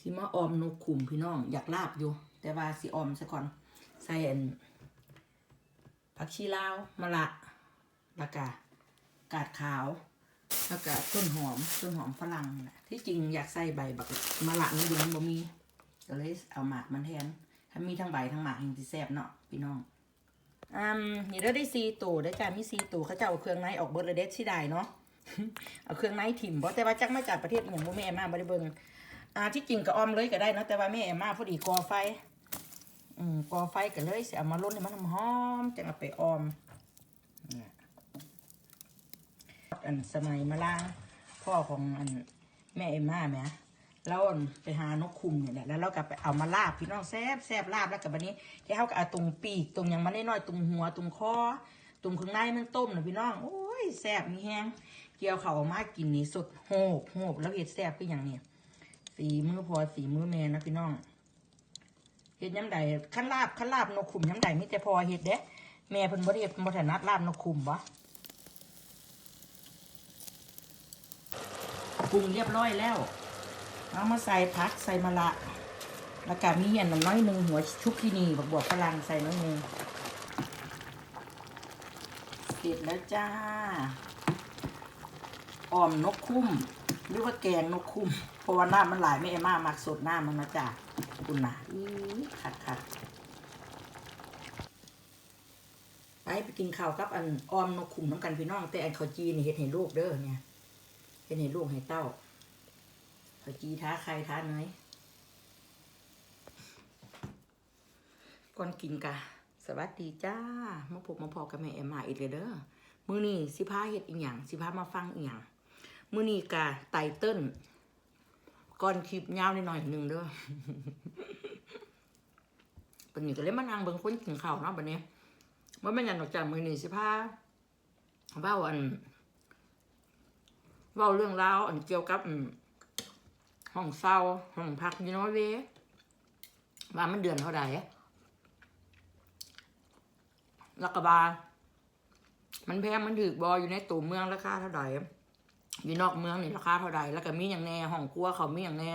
สิมาออมนกขุมพี่น้อง อยากลาบอยู่ แต่ว่าสิออมซะก่อนใส่อันผักชีลาวมะละล้วก็กาดขาวแล้วก็ต้นหอมต้นหอมฝรั่งนะที่จริงอยากใส่ใบบักมะละนี่อยู่มันบ่มีก็เลยเอาหมากมันแทนถ้ามีทั้งใบทั้งหมากยังสิแซ่บเนาะพี่น้องอืมนี่เราได้ซีตูได้จ้ามีซีตูเขาจะเอาเครื่องในออกเบิร์ดเลยเด็ดสิได้เนาะเอาเครื่องในถิ่มเพราะแต่ว่าจักมาจากประเทศอย่างบ่แม่มาบ่ได้เบิง อ่าที่จริงก็ออมเลยก็ได้นะแต่ว่าแม่มาพอดีก่อไฟ อืมก่อไฟก็เลยเสิเอามาลดให้มันหอมจังเอาไปออมอันสมัยมาล่างพ่อของอันแม่เอ็มมาแหมแล้วไปหานกคุมเนี่ยแหละแล้วเราก็ไปเอามาลาบพี่น้องแซบแซบลาบแล้วกับบันนี้แค่เขาก็เอาตรงปีกตรงยังมันน้อยตรงหัวตรงคอตรงข้างในมันต้มนะพี่น้องโอ้ยแซบมีแห้งเกี่ยวเขาวมากินนี่สดโหกโหกแล้วเห็ดแซบก็อย่างนี้ สีมือพอสีมือแม่นะพี่น้องเห็ดย้ำใดขั้นลาบขั้นลาบนกขุมย้ำใดมิแต่พอเห็ดเด้แม่เพิ่นบ่ได้เฮ็ดบ่ถนัดลาบนกขุมบ่ปรุงเรียบร้อยแล้ว เอามาใส่พักใส่มะละแล้วก็มีเหี่ยนน้อยหนึ่งหัวชุบที่นี่บวกบวกพลังใส่น้อยหนึ่งเสร็จแล้วจ้า อ่อมนกคุ้ม หรือว่าแกงนกคุ้มเพราะว่าน้ำมันหลายไม่เอมามักสดน้ำมันมาจ้าคุณนะอีขัดขัดไปไปกินข้าวกับอันออมนกคุ้มน้ำกันพี่น้อง แต่อันข้าวจีนี่เฮ็ดให้ลูกเด้อเนี่ยเฮ็ดให้ลูกให้เต้าขอจีท้าใครท้าเนยก่อนกินกะสวัสดีจ้ามาพบมาพอกับแม่แอมมาอีกเลยเด้อมื้อนี้สิพาเฮ็ดอีหยังสิพามาฟังอีหยัง มื้อนี้กะไตเติ้ลก่อนคลิปยาวนิดหน่อยหนึ่งเด้อเป็นนี้ก็เลยมานั่งเบิ่งคนกินข้าวเนาะบัดนี้ว่าแม่นหยังนอกจากมือนี้สิพาว้าอันว้าเรื่องราวอันเกี่ยวกับห้องเศร้าห้องพักยู่นอเวย์ว่ามันเดือนเท่าไหร่ล้วก็บา มันแพงมันถือบออยู่ในตัวเมืองราคาเท่าไหร่ อยู่นอกเมืองนี่ราคาเท่าไหร่แล้วก็มีอย่างแน่ห้องครัวเขามีอย่างแน่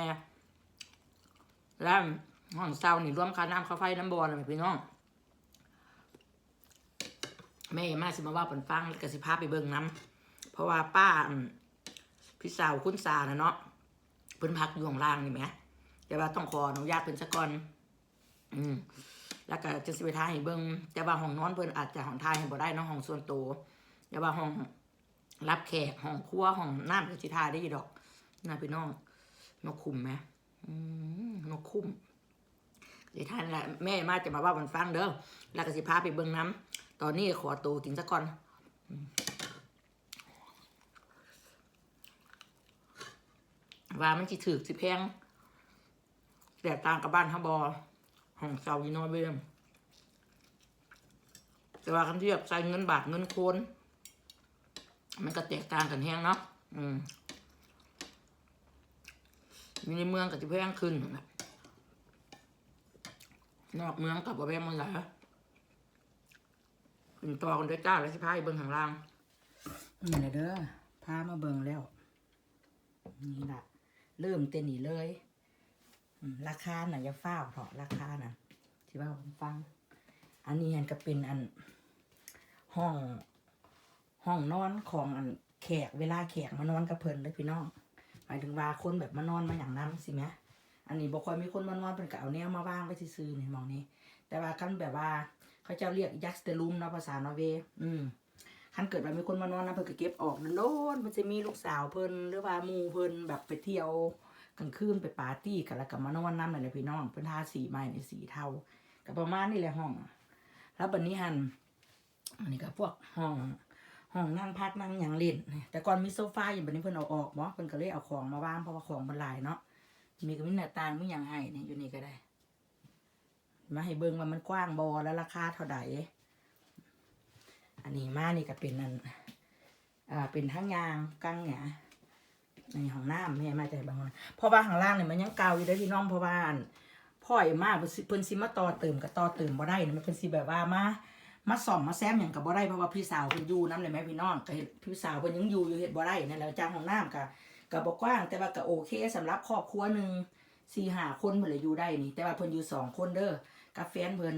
แล้วห้องเศร้านี่รวมค่าน้ำค่าไฟน้ำบอลอะไรพี่น้องแม่มาสิมาว่าผลฟังแล้วก็สิพาไปเบิ่งน้ำเพราะว่าป้าพี่สาวคุณสานะเนาะเพิ่นพักอยู่ข้างล่างนี่ไหมแต่ว่าต้องขออนุญาตเพิ่นซะก่อน อืมแล้วก็จะสิไปทายให้เบิ่งแต่ว่าห้องนอนเพิ่นอาจจะห้องทายให้บ่ได้เนาะห้องส่วนตัวแต่ว่าห้อง รับแขกห้องครัวห้องน้ำก็สิทาได้ยู่ดอกน่าพี่น้องนกคุ้มไหมอืมนกคุ้มสิทานแหละแม่มาจะมาว่ามันฟังเด้อแล้วก็สิพาไปเบิ่งน้ำตอนนี้ขอตัวกินซะก่อนว่ามันสิถือสิแพงแต่ต่างกับบ้านฮับบอห้องเซาอยู่นอเวย์แต่ว่าคันทียบใส่เงินบาทเงินโคน มันก็แตกต่างกันแห้งเนาะอืมอยู่ในเมืองก็จะแพงขึ้นนะนอกเมืองกับว่าแพงมันหลายขึ้นต่อกันด้วยจ้าแล้วสิพายเบิ้งข้างล่างนี่แหละเด้อพามาเบิ่งแล้ว นี่ละเริ่มเต้นนี่เลยราคาน่ะอย่าฟ้าวเถอะราคาน่ะที่ว่าผมฟัง อันนี้อันก็เป็นอันห้อง ห้องนอนของอันแขกเวลาแขกมานอนกับเพิ่นเลยพี่น้อง หมายถึงว่าคนแบบมานอนมาอย่างนั้นสิแหมอันนี้บ่ค่อยมีคนมานอนเพิ่นก็เอาแนวมาวางไว้ซื่อๆนี่มองนี้ แต่ว่าคันแบบว่าเขาเจ้าเรียกยักษ์เตลูมเนาะภาษานอร์เวย์อืมคันเกิดว่ามีคนมานอนนะเพิ่นก็เก็บออกโน่นมันจะมีลูกสาวเพิ่นหรือว่ามูเพิ่นแบบไปเที่ยวกลางคืนไปปาร์ตี้กันแล้วก็มานอนน้ำนั่นแหละพี่น้องเพิ่นทาสีใหม่ในสีเทาก็ประมาณนี้แหละห้อง แล้วบัดนี้หันอันนี้ก็พวกห้อง ห้องนั่งพักนั่งหยังเล่น แต่ก่อนมีโซฟาอยู่บัดนี้เพิ่นเอาออกบ่เพิ่นก็เลยเอาของมาวางเพราะว่าของมันหลายเนาะมีก็มีหน้าต่างมีหยังให้เนี่ยอยู่นี่ก็ได้ มาให้เบิ่งว่ามันกว้างบ่แล้วราคาเท่าใดอันนี้มานี่ก็เป็นนั่นอ่าเป็นทั้งยางกังเนี่ยในห้องน้ำแม่มาใจบางคนเพราะว่าข้างล่างเนี่ยมันยังเก่าอยู่ได้พี่น้องเพราะว่านพ่อยมากเพิ่นสิเพิ่นสิมาต่อเติมกับต่อเติมบ่ได้นะมันเพิ่นสิแบบว่ามา มาส่อมมาแซมอย่างกับบ่ได้เพราะว่าพี่สาวเพิ่นอยู่น้ำเลยไหมพี่น้องก็เฮ็ดพี่สาวเพิ่นยังอยู่อยู่เฮ็ดบ่ได้นั่นแหละจ้างห้องน้ำก็ก็บ่กว้าง แต่ว่าก็โอเคสำหรับครอบครัวหนึ่งสี่ห้าคนเพิ่นเลยอยู่ได้นี่ แต่ว่าเพิ่นอยู่สองคนเด้อกับแฟนเพิ่น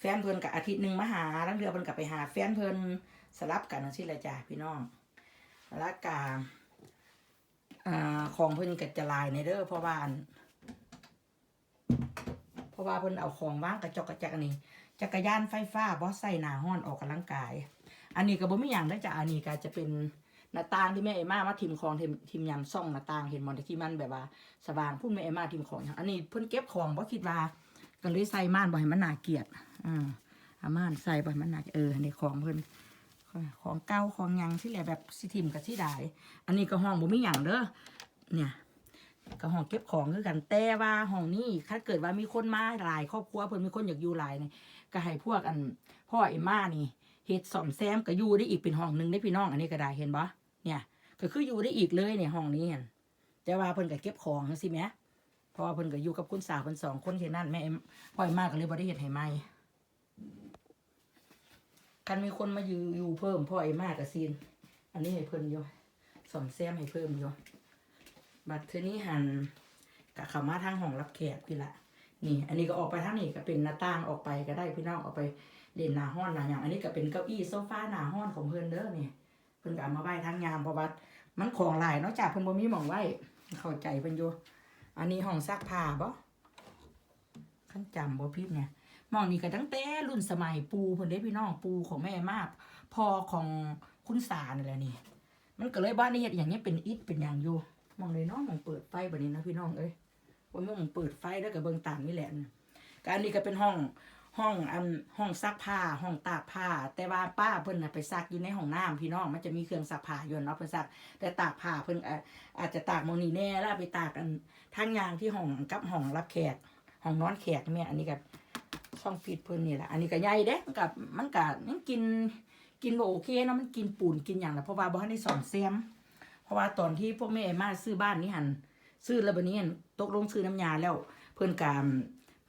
แฟนเพิ่นกับอาทิตย์หนึ่งมาหาลังเดือเพิ่นกับไปหาแฟนเพิ่นสลับกันนั่นสิละจ้ะพี่น้องล้วกาอ่าของเพิ่นก็จะลายในเด้อเพราะว่าเพราะว่าเพิ่นเอาของว่างกระจกกระจักนนี้ จักรยานไฟฟ้าบ่ใส่หนาห้อนออกกำลังกาย อันนี้ก็บ่มีหยังได้จ้ะอันนี้ก็จะเป็นหน้าต่างที่แม่เอมามาทิมของทิมทิมยำซ่องหน้าต่างเห็นบ่ที่มันแบบว่าสว่างพูดแม่เอมาทิมของอันนี้เพิ่นเก็บของบ่คิดว่าก็เลยใส่ม่านบ่ให้มันน่าเกียดอ่าอาม่านใส่บ่ให้มันน่าเอออันของเพิ่นของเก่าของยังที่แหละแบบสิทิมกับสิได้อันนี้ก็ห้องบ่มีหยังเด้อเนี่ย ก็ห้องเก็บของคือกันแต่ว่าห้องนี้ถ้าเกิดว่ามีคนมาหลายครอบครัวเพิ่นมีคนอยากอยู่หลายนี่ก็ให้พวกอันพ่อเอมมานี่เฮ็ดซ่อมแซมก็อยู่ได้อีกเป็นห้องหนึ่งได้พี่น้องอันนี้ก็ได้เห็นบ่เนี่ย ก็คืออยู่ได้อีกเลยเนี่ยห้องนี้เห็นแต่ว่าเพิ่นก็เก็บของจังซี่แหมเพราะเพิ่นก็อยู่กับคุณสาวเพิ่นสองคนแค่นั้นแม่เอ็มพ่อยมากก็เลยบ่ได้เฮ็ดให้ใหม่คันมีคนมาอยู่อยู่เพิ่มพ่อยมากก็ซีนอันนี้ให้เพิ่นอยู่สอมแซมให้เพิ่มอยู่ บัดเทื่อนี้หันกะเข้ามาทางห้องรับแขกพี่ละ นี่ อันนี้ก็ออกไปทางนี้ก็เป็นหน้าต่างออกไปก็ได้พี่น้องออกไปเล่นหน้าห้อนหน้าหยังอันนี้ก็เป็นเก้าอี้โซฟาหน้าห้อนของเพิ่อนเด้อนี่เพิ่นก็เอามาไหว้ทางยามเพราะว่ามันของหลายนาะจากเพิ่นบ่มีหมองไหว้เข้าใจเพิ่นอยู่อันนี้ห้องซักผ้าบ่ขั้นจำบ่ผิดเนี่ยมองนี้ก็ตั้งแต่รุ่นสมัยปูเพิ่นเด้พี่น้องปูของแม่มากพ่อของคุณสานี่แหละนี่ มันก็เลยบ้านนี้เฮ็ดอย่างเงี้ยเป็นอิฐเป็นอย่างอยู่ มองเลยเนาะหมองเปิดไฟบัดนี้นะพี่น้องเอ้ยว่าหมองเปิดไฟแล้วก็เบิ่งต่ามนี่แหละก็อันนี้ก็เป็นห้องห้องอันห้องซักผ้าห้องตากผ้า แต่ว่าป้าเพิ่นน่ะไปซักอยู่ในห้องน้ำพี่น้องมันจะมีเครื่องซักผ้าอยู่เนาะเพิ่นซัก แต่ตากผ้าเพิ่นอาจจะตากมองนี้แน่แล้วไปตากอันทางยางที่ห้องกับห้องรับแขกห้องนอนแขกแม่อันนี้ก็ช่องฟิตเพิ่นนี่แหละอันนี้ก็ใหญ่เด้กับมันก็ยังกินกินบ่โอเคเนาะมันกินปูนกินอย่างละเพราะว่าบ่ทันได้สอนแซม เพราะว่าตอนที่พวกแม่มาซื้อบ้านนี้หันซื้อแล้วบัดนี้หั่นตกลงซื้อน้ำยาแล้วเพิ่อนก็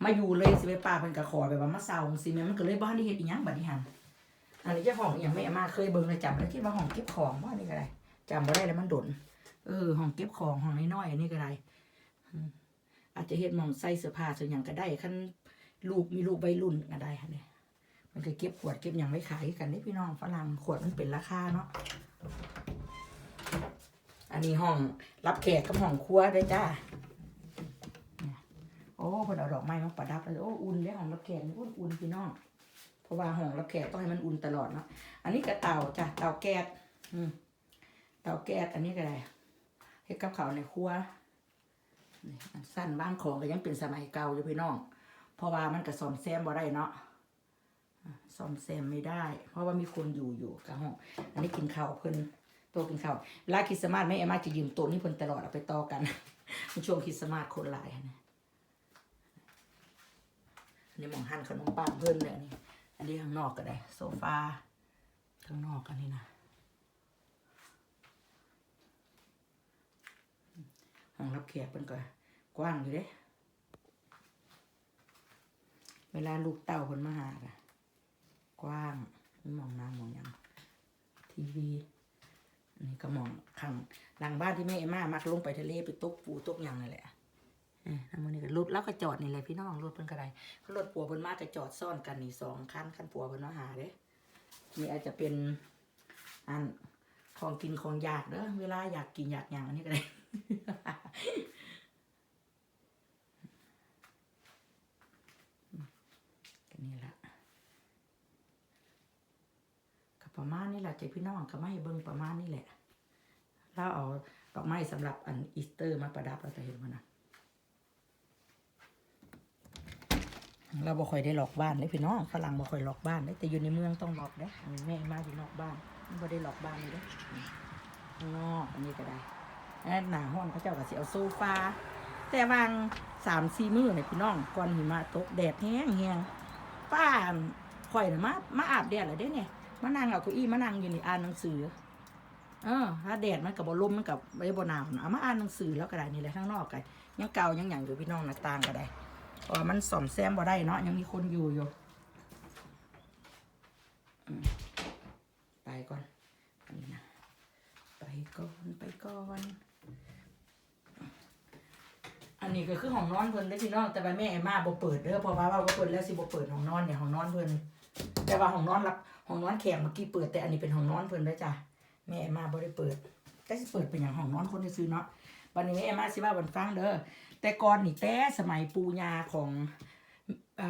มาอยู่เลยสิไปป้าเพิ่อนก็ขอแบบว่ามาเซาจังซี่แม่มันก็เลยบ่ทันได้เฮ็ดอีหยังบัดนี้หันอันนี้เจ้าของอหย่างแม่มาเคยเบิ่งเลยจำได้วคิดว่าห้องเก็บของว่านี่ก็ได้จำบ่ได้แล้วมันดนเออห้องเก็บของห้องน้อยๆอันนี้ก็ได้อาจจะเฮ็ดหมองใส่เสื้อผ้าส่วนหยังก็ได้คันลูกมีลูกใบรุ่นก็ได้ค่ะเนี่ยมันก็เก็บขวดเก็บหยังไว้ขายกันนี่พี่น้องฝรั่งขวดมันเป็นราคาเนาะ อันนี้ห้องรับแขกกับห้องครัวด้อจ้าโอ้เพิ่นเอาดอกไม้มาประดับเลยโอ้อุ่นเลยห้องรับแขกอุ่นอุ่นพี่น้องเพราะว่าห้องรับแขกต้องให้มันอุ่นตลอดเนาะอันนี้ก็เต่าจ้ะเต่าแก๊สอืมเต่าแก๊สอันนี้ก็ได้เฮ็ดกับข้าวในครัวนี่อันสั้นบ้านของก็ยังเป็นสมัยเก่าอยู่พี่น้อง เพราะว่ามันก็ซ่อมแซมบ่ได้เนาะอะซ่อมแซมไม่ได้ เพราะว่ามีคนอยู่อยู่กับห้อง อันนี้กินข้าวเพิ่น โต๊ะกินข้าวลาคริสต์มาสแม่เอมมาจะยืมโต๊ะนี้เพิ่นตลอดเอาไปต่อกันในช่วงคริสต์มาสคนหลายนะอันนี้มองหั่นขนมปังเพิ่นเลยนนี้อันนี้ข้างนอกก็ได้ โซฟาข้างนอกอันนี้นะห้องรับแขกเป็นก็กว้างอยู่เด้เวลาลูกเต่าคนมาหาอะกว้างมองน้ำมองยังทีวี นี่ก็มองข้างหลังบ้านที่แม่เอม่ามักลงไปทะเลไปตกปูตกยางนั่นแหละเอ้ยน้ำมันนี่ก็รถแล้วก็จอดนี่แหละพี่น้องรถเป็นกระได้รถปัวเพิ่นมากก็จอดซ่อนกันนี่สองคันคันปัวเพิ่นมาหาเด้นี่อาจจะเป็นอันของกินของอยากเด้อเวลาอยากกินอยากอย่างอันนี้ก็ได้ ก็นี่ละก็าณนี้แหละใจพี่น้องก็ไม่เบิ่งประมาณนี้แหละแล้วเอาดอกไม้สำหรับอันอีสเตอร์มาประดับเราจะเห็นมันนะเราบ่ค่อยได้หลอกบ้านเลยพี่น้องฝรั่งบ่ค่อยล็อกบ้านเลยแต่อยู่ในเมืองต้องหลอกเด้อันนี้แม่มาอยู่นอกบ้านบ่ได้หลอกบ้านเลยเด้งนอกอันนี้ก็ได้อันหนาห้องเขาเจ้าก็สิเอาโซฟาแต่วางสามสี่มือเนี่ยพี่น้องก่อนหิมะตกแดดแห้งแห้งป้าข่อยนะมามาอาบแดดเลยเด้เนี่ย มานั่งเอาเก้าอี้มานั่งอยู่นี่อ่านหนังสือ เออ ถ้าแดดมันกับบลมมันกับไม่บ่หนาวนะเอามาอ่านหนังสือแล้วก็ได้นี่แหละข้างนอกกันยังเก่ายังหยังอยู่พี่น้องหน้าต่างก็ได้เพราะมันซ่อมแซมบ่ได้เนาะยังมีคนอยู่อยู่ไปก่อนอันนี้นะไปก่อนไปก่อนอันนี้ก็คือห้องนอนเพิ่นเด้พี่น้องแต่ว่าแม่ไอ้มาบ่เปิดเด้อเพราะว่าว่าบ่เปิดแล้วสิบ่เปิดห้องนอนเนี่ยห้องนอนเพิ่นแต่ว่าห้องนอนรับ ห้องนอนแขกเมื่อกี้เปิดแต่อันนี้เป็นห้องนอนเพิ่นเด้จ้ะแม่ไอ้มาบ่ได้เปิดแต่สิเปิดเป็นหยังห้องนอนคนที่ซื้อเนาะวันนี้แม่ไอ้มาสิว่าวันฟังเด้อแต่ก่อนนี่แต่สมัยปู่ย่าของอ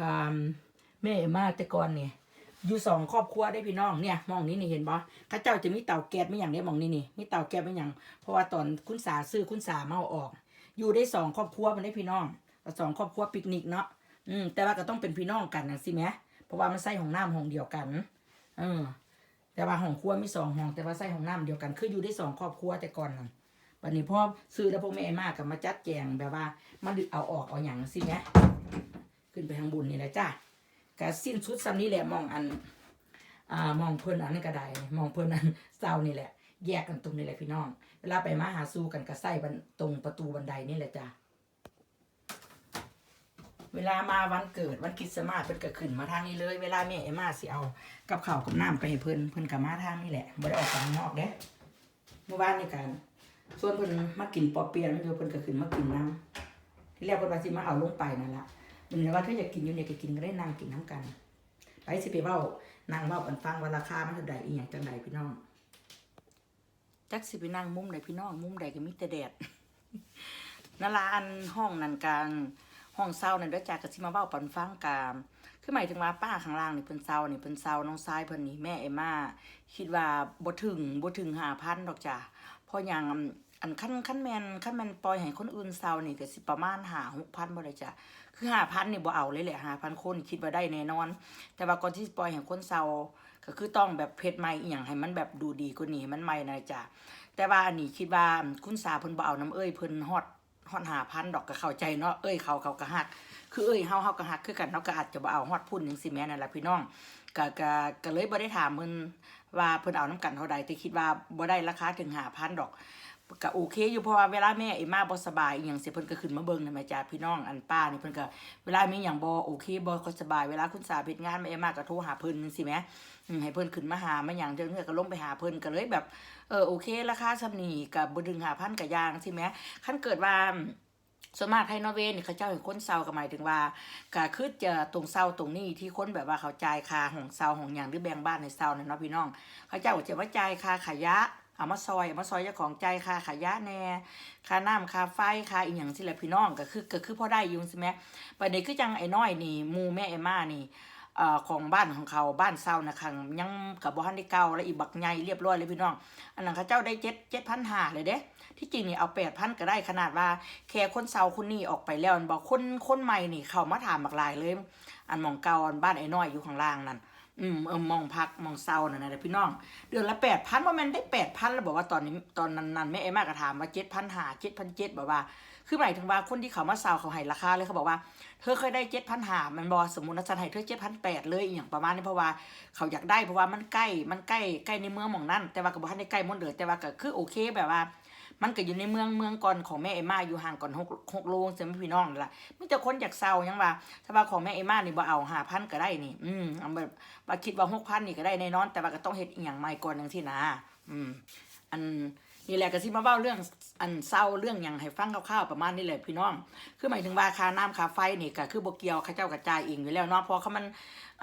แม่ไอ้มาแต่ก่อนเนี่ยอยู่สองครอบครัวได้พี่น้องเนี่ยมองนี้นี่เห็นบ่ข้าเจ้าจะมีเตาแก๊สไม่อย่างเนี้ยมองนี่นี่มีเตาแก๊สไม่อย่างเพราะว่าตอนคุณสาซื้อคุณสาเมาออก อยู่ได้สองครอบครัวมันได้พี่น้องสองครอบครัวปิกนิกเนาะอืมแต่ว่าก็ต้องเป็นพี่น้องกันนะสิแหมเพราะว่ามันใส่ห้องน้ำห้องเดียวกัน เออ แต่ว่าห้องครัวมีสองห้องแต่ว่าใส่ห้องน้ำเดียวกัน คืออยู่ได้สองครอบครัวแต่ก่อนนั่นวันนี้พ่อซื้อแล้วพวกแม่มากกับมาจัดแจงแบบว่ามาดึกเอาออกเอาอย่างสิแหมขึ้นไปทางบุญนี่แหละจ้าก็สิ้นสุดซ้ำนี้แหละมองอันอ่ามองเพิ่นอันนั้นก็ได้มองเพิ่นอันเศร้านี่แหละ แยกกันตรงนี้แหละพี่น้อง เวลาไปมาหาสู้กันก็ใส่บันตรงประตูบันไดนี่แหละจ้ะ เวลามาวันเกิดวันคริสต์มาสเพิ่นก็ขึ้นมาทางนี้เลย เวลาแม่ไอ้มาสิเอากับข้าวกับน้ำไปให้เพิ่นเพิ่นก็มาทางนี้แหละบ่ได้ออกไปข้างนอกเด้เมื่อวานนี่กันส่วนเพิ่นมากินปอเปียะมันอยู่เพิ่นก็ขึ้นมากินน้ำที่แรกเพิ่นว่าสิมาเอาลงไปนั่นล่ะมันเลยว่าถ้าอยากกินอยู่เนี่ยก็กินก็ได้นั่งกินน้ำกันไปสิไปเว้านางเว้ากันฟังว่าราคามันเท่าใดอีหยังจังใดพี่น้องจักสิไปนั่งมุมใดพี่น้องมุมใดก็มีแต่แดดนั่นละอันห้องนั่นกลาง ห้องเศร้านั่นด้วยจากกสิมาเว้าปันฟังกามคือหมายถึงว่าป้าข้างล่างนี่เพิ่นเศร้านี่เพิ่นเศร้าน้องชายเพิ่นนี่แม่เอมมาคิดว่าบ่ถึงบ่ถึง5,000ดอกจ้ะเพราะหยังอันคันคันแมนคันแมนปล่อยให้คนอื่นเศร้านี่ก็สิประมาณ5 6,000บ่ได้จ้ะคือ5,000นี่บ่เอาเลยแหละ5,000คนคิดว่าได้แน่นอน แต่ว่าก่อนที่ปล่อยให้คนเศร้าก็คือต้องแบบเพชรใหม่อีหยังให้มันแบบดูดีกว่านี้ให้มันใหม่นะจ้ะแต่ว่าอันนี้คิดว่าคุณสาเพิ่นบ่เอาน้ำเอ้ยเพิ่นฮอด ฮอดหาพันดอกก็เข้าใจเนาะเอ้ยเขาเขาก็ฮัก คือเอ้ยเฮาเฮาก็ฮักคือกันเนาะก็อาจจะบ่เอาฮอดพุ่นจังซี่แม่นั่นล่ะพี่น้องก็ก็ก็เลยบ่ได้ถามเพิ่นว่าเพิ่นเอาน้ำกันเท่าใดแต่คิดว่าบ่ได้ราคาถึง5,000ดอกก็โอเคอยู่เพราะว่าเวลาแม่ไอ้มาบ่สบายอีหยังสิเพิ่นก็ขึ้นมาเบิ่งนะแม่จ้าพี่น้องอันป้านี่เพิ่นก็เวลามีหยังบ่โอเคบ่ก็สบายเวลาคุณสาเฮ็ดงานแม่ไอ้มาก็โทรหาเพิ่นจังซี่แมอืม ให้เพิ่นขึ้นมาหามาหยังเดี๋ยวนี้ก็ลงไปหาเพิ่นก็เลยแบบเออโอเคราคาสำนีกับบดึงหาพันกับยางใช่ไหมขั้นเกิดว่าส่วนมากไทยนอร์เวย์นี่เขาเจ้าเห็นคนเซาก็หมายถึงว่าก็คือจะตรงเซาตรงนี้ที่คนแบบว่าเขาจ่ายค่าของเซาของอย่างหรือแบ่งบ้านในเซาเนี่ยเนาะพี่น้อง เขาเจ้าก็จะว่าจ่ายค่าขยะเอามาซอยเอามาซอยเจ้าของใจค่าขยะแน่ค่าน้ำค่าไฟค่าอีหยังสิแหละพี่น้องก็คือก็คือพอได้ยู่ใช่ไหมประเด็นคือจังไอ้น้อยนี่มูแม่ไอ้มานี่ อของบ้านของเขาบ้านเศร้านะคะยังกับบ้านได้เก่าและอีบักใหญ่เรียบร้อยเลยพี่น้อง อันนั้นเขาเจ้าได้เจ็ดเจ็ดพันหาเลยเด้ที่จริงนี่เอาแปดพันก็ได้ขนาดว่าแค่คนเศร้าคนนี้ออกไปแล้วบอกคนคนใหม่นี่เขามาถามบักหลายเลย อันมองเก่าอันบ้านไอ้น้อยอยู่ข้างล่างนั่นอืมเออมองพักมองเศร้านั่นนะพี่น้อง เดือนละแปดพันว่ามันได้แปดพันแล้วบอกว่าตอนนี้ตอนนั้นนั้นแม่เอมากก็ถามว่าเจ็ดพันหาเจ็ดพันเจ็ดบอกว่า คือหมายถึงว่าคนที่เขามาเศร้าเขาให้ราคาเลยเขาบอกว่า เธอเคยได้เจ็ดพันหามันบอสมมตินะฉันให้เธอเจ็ดพันแปดเลยอย่างประมาณนี้เพราะว่าเขาอยากได้เพราะว่ามันใกล้มันใกล้ใกล้ในเมืองหมองนั่นแต่ว่ากับบ้านได้ใกล้มดเลยแต่ว่าก็คือโอเคแบบว่า มันก็อยู่ในเมืองเมืองก่อนของแม่เอม่าอยู่ห่างก่อนหกหกโลใช่ไหมพี่น้องละมีแต่คนอยากเศร้ายังว่า ถ้าว่าของแม่เอม่านี่บ่เอาหาพันก็ได้นี่ อืมเอาแบบว่าคิดว่าหกพันนี่ก็ได้แน่นอน แต่ว่าก็ต้องเฮ็ดอีหยังใหม่ก่อนจังซี่นะอืม อัน นี่แหละก็สิมาเว้าเรื่องอันเศร้าเรื่องอย่างให้ฟังคร่าวๆประมาณนี้แหละพี่น้อง คือหมายถึงว่าค่าน้ำค่าไฟนี่ก็คือบ่เกียวข้าเจ้ากระจายเองอยู่แล้วเนาะเพราะเขามัน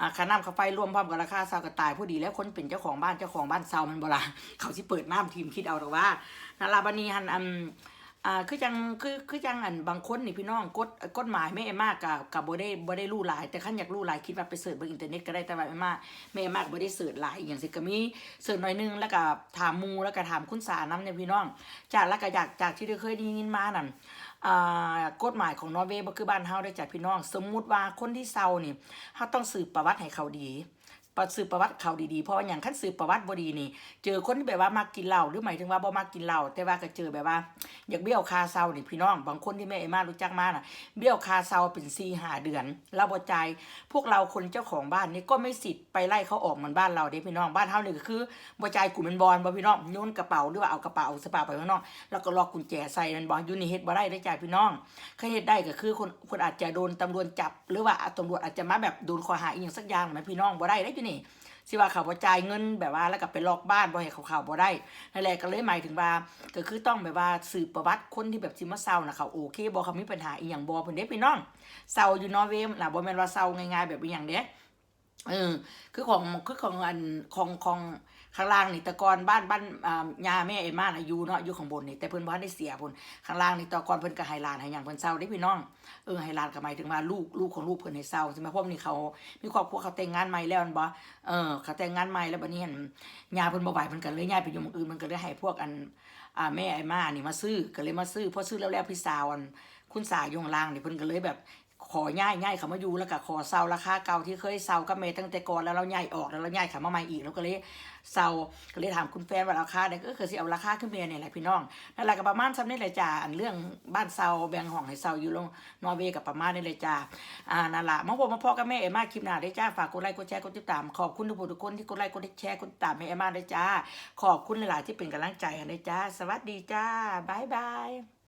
อ่าค่าน้ำค่าไฟรวมพร้อมกับราคาเศร้าก็ตายผู้ดีแล้วคนเป็นเจ้าของบ้านเจ้าของบ้านเศร้ามันบ่ล่ะเขาสิเปิดน้ำทีมคิดเอาดอว่านาราบานีฮันอัน อ่าคือจังคือคือจังอันบางคนนี่พี่น้องกฎกฎหมายไม่เอมากกับกับบ่ได้บ่ได้รู้หลาย แต่คันอยากรู้หลายคิดว่าไปเสิร์ชบนอินเทอร์เน็ตก็ได้แต่ว่าไม่มากไม่เอมากบ่ได้เสิร์ชหลายอย่างสิก็มีเสิร์ชหน่อยนึงแล้วก็ถามมูแล้วก็ถามคุณสาน้ำเนี่ยพี่น้อง จากแล้วก็อยากจากที่เคยได้ยินมานั่นอ่ากฎหมายของนอร์เวย์บ่คือบ้านเฮาได้จากพี่น้อง สมมุติว่าคนที่เซานี่เฮาต้องสืบประวัติให้เขาดี ประสืบประวัติเขาดีๆ เพราะว่าอย่างขั้นสืบประวัติบดีนี่ เจอคนที่แบบว่ามากินเหล้าหรือหมายถึงว่าบ่มากินเหล้าแต่ว่าก็เจอแบบว่า อยากเบี้ยวคาเซานี่พี่น้อง บางคนที่แม่เอมารู้จักมากนะเบี้ยวคาเซาเป็นสี่หาเดือนเราบ่จ่ายพวกเราคนเจ้าของบ้านนี่ก็ไม่สิทธิ์ไปไล่เขาออกเหมือนบ้านเราเด้พี่น้องบ้านเฮานี่ก็คือบ่จ่ายกูเป็นบอลบ่พี่น้องโยนกระเป๋าหรือว่าเอากระเป๋าเอาสปาไปข้างนอกแล้วก็ล็อกกุญแจใส่มันบ่อยู่นี่เฮ็ดบ่ได้ได้จ่ายพี่น้องถ้าเฮ็ดได้ก็คือคนคนอาจจะโดนตำรวจจับ หรือว่าตำรวจอาจจะมาแบบโดนข้อหาอีหยังสักอย่างไหมพี่น้องบ่ได้ได้ที่นี่สิว่าเขาบ่จ่ายเงินแบบว่าแล้วก็ไปล็อกบ้านบ่ให้เขาเขาบ่ได้นั่นแหละก็เลยหมายถึงว่าก็คือต้องแบบว่าสืบประวัติคนที่แบบสิมาเซานะเขาโอเคบ่เขามีปัญหาอีหยังบ่เพิ่นเด้พี่น้องเซาอยู่นอร์เวย์น่ะบ่แม่นว่าเซาง่ายๆแบบอีหยังเด้เออคือของคือของอันของของข้ ข้างล่างนี่ต่ก่อนบ้านบ้านอ่ายาแม่เอ็มมาน่ะอยู่เนาะอยู่ข้างบนนี่แต่เพิ่นบ่ทันได้เสียพุ่นข้างล่างนี่แตก่อนเพิ่นก็ให้หลานให้หยังเพิ่นเซาได้พี่น้องเออให้หลานก็หมายถึงว่าลูกลูกของลูกเพิ่นให้เซาใช่ไหมเพราะว่านี่เขามีครอบครัวเขาแต่งงานใหม่แล้วบ่เออเขาแต่งงานใหม่แล้วบัดนี้เห็นยาเพิ่นบ่ไหวเพิ่นก็เลยย้ายไปอยู่หม้องอื่นมันก็เลยให้พวกอันอ่าแม่ไอ้มานี่มาซื้อก็เลยมาซื้อพอซื้อแล้วแล้วพี่สาวอันคุณสาวอยู่ข้างล่างนี่เพิ่นก็เลยแบบ ขอย้ายย้ายเขามาอยู่แล้วก็ขอเซาราคาเก่าที่เคยเซากับเมย์ตั้งแต่ก่อนแล้วเราย้ายออกแล้วเราย้ายเขามาใหม่อีกแล้วก็เลยเซาก็เลยถามคุณแฟนว่าราคาเนี่ยก็คือสิเอาราคาขึ้นเมียเนี่ยแหละพี่น้องนั่นแหละก็ประมาณซ้ำนี่แหละจ้าอันเรื่องบ้านเซาแบงห้องให้เซาอยู่ลงนอร์เวย์กับประมาณนี่เลยจ้าอ่านั่นแหละมาพบมาพ่อกับแม่เอมมาคลิปหน้าได้จ้าฝากกดไลค์กดแชร์กดติดตามขอบคุณทุกผู้ทุกคนที่กดไลค์กดแชร์กดติดตามแม่เอมมาได้จ้า ขอบคุณหลายๆที่เป็นกำลังใจให้ได้จ้า สวัสดีจ้าบายบาย